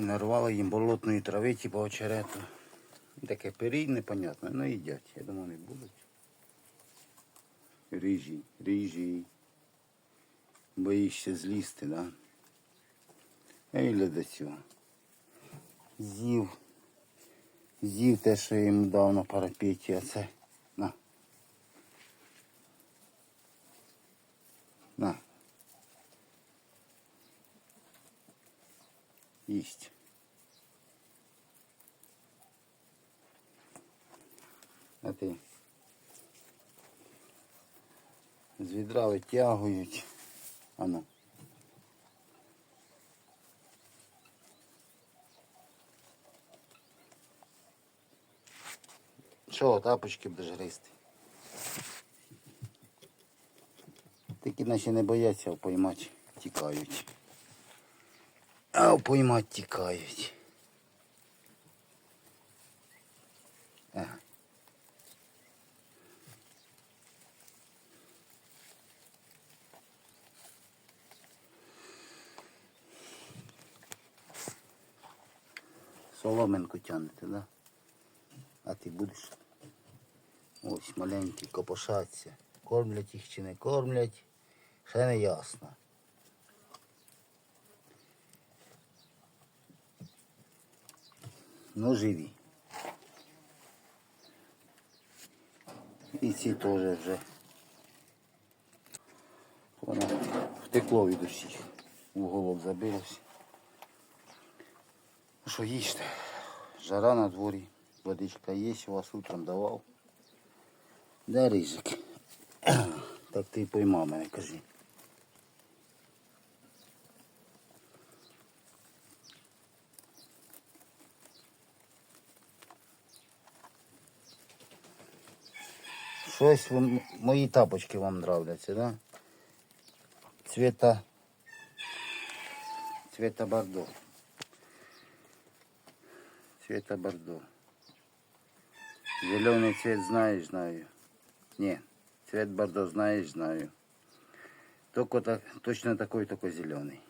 Нарвали їм болотної трави, типу очерету. Таке пирій непонятно, ну їдять. Я думаю, не будуть. Ріжі, ріжі. Боїшся злізти, да? І до цього. З'їв. З'їв те, що я йому дав на парапеті, а це. На. На. Їсть. А ти. З відра витягують. Ану. Що, тапочки будеш гристи? Такі наче не бояться, поймати тікають. А поймати тікають. Ага. Соломинку тягнете, да? А ти будеш? Ось маленькі копошаться. Кормлять їх чи не кормлять, ще не ясно. Ну живі. І ці теж вже. Воно втекло від усіх. В уголок забилося. Ну що їжте? Жара на дворі. Водичка є, у вас утром давав. Де рижик? Так ти поймав мене, кажи. Щось вам- мої тапочки вам нравляться, да? Цвета. Цвета бордо. Цвета бордо. Зеленый цвет знаешь, знаю. Не, цвет бордо знаешь, знаю. Только так, точно такой, только зеленый.